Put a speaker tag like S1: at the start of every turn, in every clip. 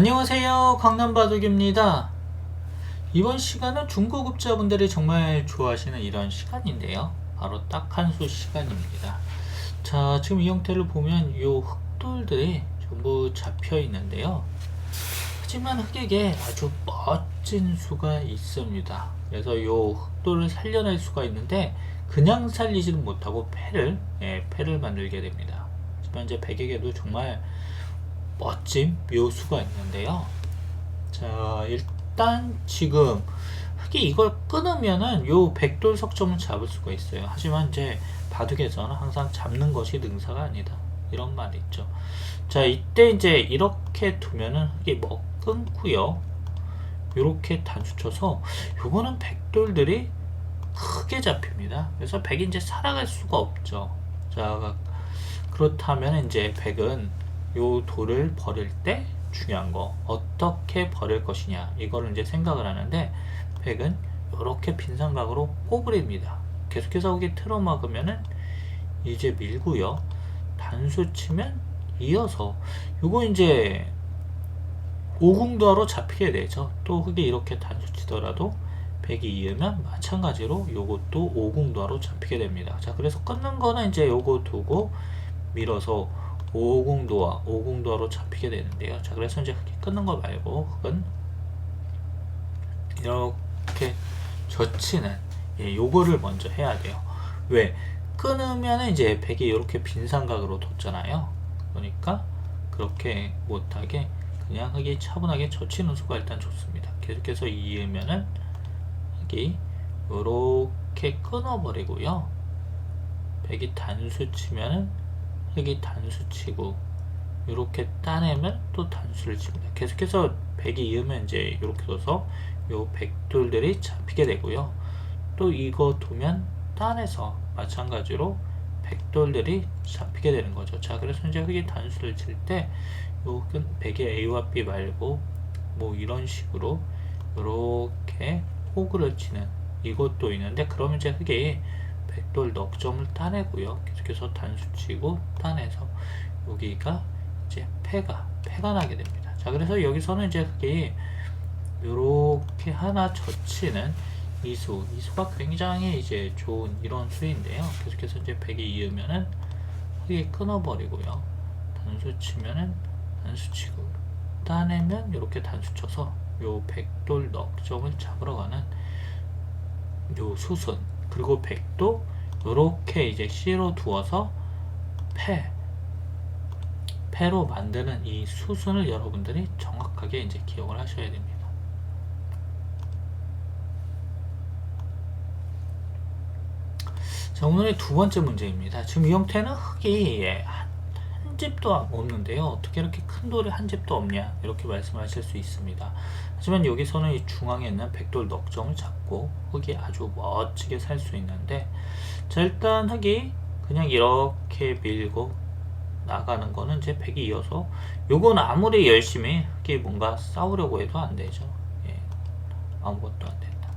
S1: 안녕하세요. 강남바둑입니다. 이번 시간은 중고급자분들이 정말 좋아하시는 이런 시간인데요. 바로 딱 한 수 시간입니다. 자, 지금 이 형태를 보면 요 흑돌들이 전부 잡혀 있는데요. 하지만 흑에게 아주 멋진 수가 있습니다. 그래서 요 흑돌을 살려낼 수가 있는데 그냥 살리지는 못하고 패를 예, 패를 만들게 됩니다. 하지만 이제 백에게도 정말 멋진 묘수가 있는데요. 자, 일단 지금 흑이 이걸 끊으면은 요 백돌 석점을 잡을 수가 있어요. 하지만 이제 바둑에서는 항상 잡는 것이 능사가 아니다. 이런 말이 있죠. 자, 이때 이제 이렇게 두면은 흑이 뭐 끊고요. 요렇게 단수 쳐서 요거는 백돌들이 크게 잡힙니다. 그래서 백이 이제 살아갈 수가 없죠. 자, 그렇다면 이제 백은 요 돌을 버릴 때 중요한 거 어떻게 버릴 것이냐 이거를 이제 생각을 하는데 백은 이렇게 빈 삼각으로 꼬부립니다. 계속해서 여기 틀어 막으면은 이제 밀고요. 단수 치면 이어서 요거 이제 오궁도하로 잡히게 되죠. 또 흑이 이렇게 단수 치더라도 백이 이으면 마찬가지로 요것도 오궁도하로 잡히게 됩니다. 자 그래서 끊는 거는 이제 요거 두고 밀어서 5공도화, 5공도화로 잡히게 되는데요. 자, 그래서 이제 끊는 거 말고 흑은 이렇게 젖히는 예, 요거를 먼저 해야 돼요. 왜? 끊으면 이제 백이 이렇게 빈 삼각으로 뒀잖아요. 그러니까 그렇게 못하게 그냥 흑이 차분하게 젖히는 수가 일단 좋습니다. 계속해서 이으면은 흑이 이렇게 끊어버리고요. 백이 단수 치면은 흑이 단수 치고 이렇게 따내면 또 단수를 칩니다. 계속해서 백이 이으면 이제 이렇게 둬서 요 백돌들이 잡히게 되고요. 또 이거 두면 따내서 마찬가지로 백돌들이 잡히게 되는 거죠. 자, 그래서 이제 흑이 단수를 칠 때 요건 백의 A와 B 말고 뭐 이런 식으로 이렇게 호구를 치는 이것도 있는데 그러면 이제 흑이 백돌 넉 점을 따내고요. 계속해서 단수 치고 따내서 여기가 이제 패가 패가 나게 됩니다. 자, 그래서 여기서는 이제 그게 이렇게 하나 젖히는 이수, 이수가 굉장히 이제 좋은 이런 수인데요. 계속해서 이제 백이 이으면은 흑이 끊어버리고요. 단수 치면은 단수 치고 따내면 이렇게 단수 쳐서 요 백돌 넉 점을 잡으러 가는 요 수순 그리고 백도 이렇게 이제 C로 두어서 패 패로 만드는 이 수순을 여러분들이 정확하게 이제 기억을 하셔야 됩니다. 자 오늘의 두 번째 문제입니다. 지금 이 형태는 흙이 예, 한, 한 집도 없는데요. 어떻게 이렇게 큰 돌이 한 집도 없냐 이렇게 말씀하실 수 있습니다. 하지만 여기서는 이 중앙에 있는 백돌 넉점을 잡고 흙이 아주 멋지게 살 수 있는데 자 일단 흙이 그냥 이렇게 밀고 나가는 거는 이제 백이 이어서 요건 아무리 열심히 흙이 뭔가 싸우려고 해도 안 되죠. 예, 아무것도 안 된다.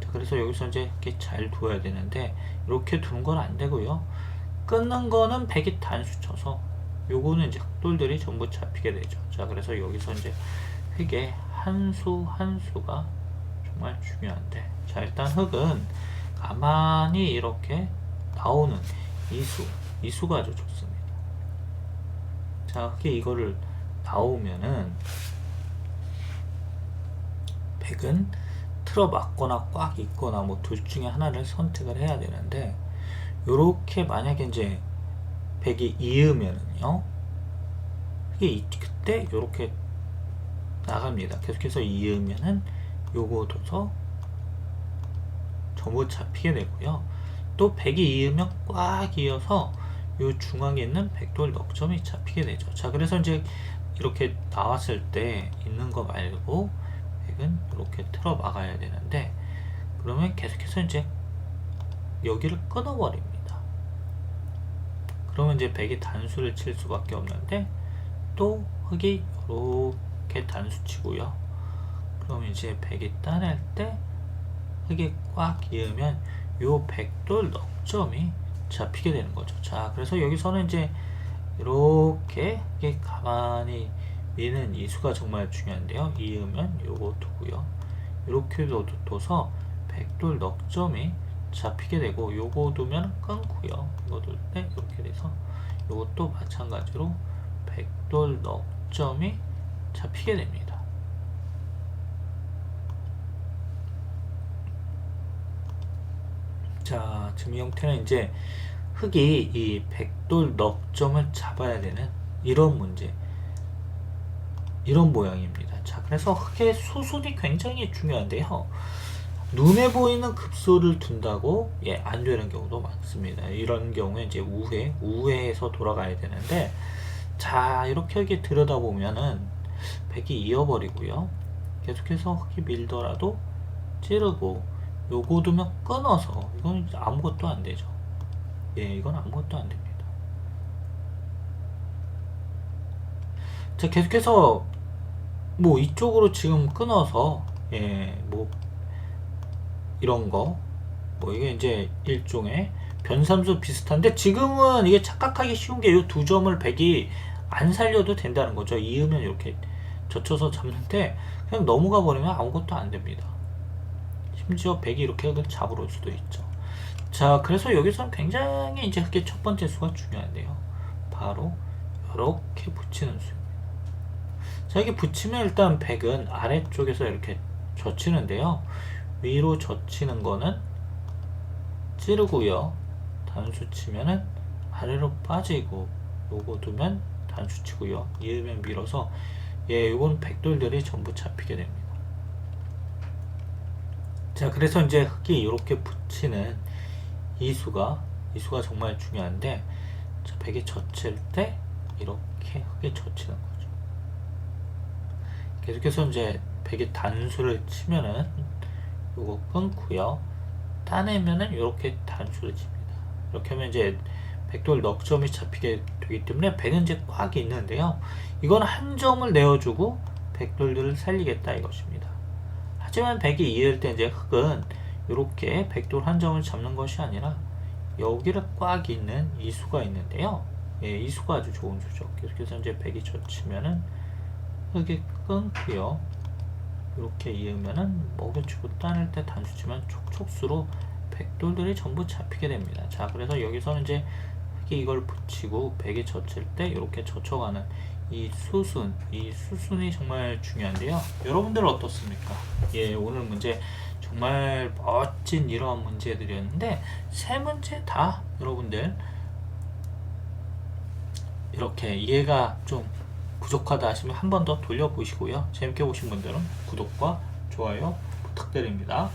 S1: 자, 그래서 여기서 이제 이렇게 잘 두어야 되는데 이렇게 두는 건 안 되고요. 끊는 거는 백이 단수 쳐서 요거는 이제 흑돌들이 전부 잡히게 되죠. 자, 그래서 여기서 이제 흙의 한 수 한 수가 정말 중요한데 자 일단 흙은 가만히 이렇게 나오는 이수 이수가 아주 좋습니다. 자 흙이 이거를 나오면은 백은 틀어 막거나 꽉 있거나 뭐 둘 중에 하나를 선택을 해야 되는데 요렇게 만약에 이제 백이 이으면은요 이게 그때 요렇게 나갑니다. 계속해서 이으면은 요거 둬서 전부 잡히게 되고요. 또 100이 이으면 꽉 이어서 요 중앙에 있는 백돌 넉점이 잡히게 되죠. 자, 그래서 이제 이렇게 나왔을 때 있는 거 말고 백은 이렇게 틀어 막아야 되는데 그러면 계속해서 이제 여기를 끊어버립니다. 그러면 이제 백이 단수를 칠 수밖에 없는데 또 흑이 이렇게 이렇게 단수 치고요. 그럼 이제 백이 따낼 때 흙이 꽉 이으면 요 백돌 넉점이 잡히게 되는 거죠. 자, 그래서 여기서는 이제 이렇게 가만히 미는 이수가 정말 중요한데요. 이으면 요거 두고요. 이렇게 둬서 백돌 넉 점이 잡히게 되고 요거 두면 끊고요. 이거 둘때 이렇게 돼서 요것도 마찬가지로 백돌 넉 점이 잡히게 됩니다. 자, 지금 이 형태는 이제 흙이 이 백돌 넉 점을 잡아야 되는 이런 문제, 이런 모양입니다. 자, 그래서 흙의 수순이 굉장히 중요한데요. 눈에 보이는 급소를 둔다고 예, 안 되는 경우도 많습니다. 이런 경우에 이제 우회, 우회해서 돌아가야 되는데 자, 이렇게 이렇게 들여다보면은 백이 이어버리고요. 계속해서 흙이 밀더라도 찌르고 요거 두면 끊어서 이건 아무것도 안 되죠. 예, 이건 아무것도 안 됩니다. 자, 계속해서 뭐 이쪽으로 지금 끊어서 예, 뭐 이런 거, 뭐 이게 이제 일종의 변삼수 비슷한데 지금은 이게 착각하기 쉬운 게 이 두 점을 백이 안 살려도 된다는 거죠. 이으면 이렇게 젖혀서 잡는데 그냥 넘어가 버리면 아무것도 안 됩니다. 심지어 백이 이렇게 잡으러 올 수도 있죠. 자, 그래서 여기서는 굉장히 이제 흑의 첫 번째 수가 중요한데요. 바로 이렇게 붙이는 수입니다. 자, 이게 붙이면 일단 백은 아래쪽에서 이렇게 젖히는데요. 위로 젖히는 거는 찌르고요. 단수 치면은 아래로 빠지고 요거 두면 단수 치고요. 이으면 밀어서 예, 요건 백돌들이 전부 잡히게 됩니다. 자, 그래서 이제 흙이 이렇게 붙이는 이 수가 이 수가 정말 중요한데 자, 백에 젖힐 때 이렇게 흙에 젖히는 거죠. 계속해서 이제 백에 단수를 치면은 요거 끊고요. 따내면은 이렇게 단수를 칩니다. 이렇게 하면 이제 백돌 넉 점이 잡히게 되기 때문에 백은 이제 꽉 있는데요. 이건 한 점을 내어주고 백돌들을 살리겠다 이것입니다. 하지만 백이 이을 때 이제 흙은 이렇게 백돌 한 점을 잡는 것이 아니라 여기를 꽉 있는 이 수가 있는데요. 예, 이 수가 아주 좋은 수죠. 계속해서 이제 백이 젖히면은 흙이 끊고요. 이렇게 이으면은 먹여주고 따낼 때 단수지만 촉촉수로 백돌들이 전부 잡히게 됩니다. 자, 그래서 여기서는 이제 흙이 이걸 붙이고 백이 젖힐 때 이렇게 젖혀가는 이 수순, 이 수순이 정말 중요한데요. 여러분들 어떻습니까? 예, 오늘 문제 정말 멋진 이러한 문제들이었는데 세 문제 다 여러분들 이렇게 이해가 좀 부족하다 하시면 한 번 더 돌려보시고요. 재밌게 보신 분들은 구독과 좋아요 부탁드립니다.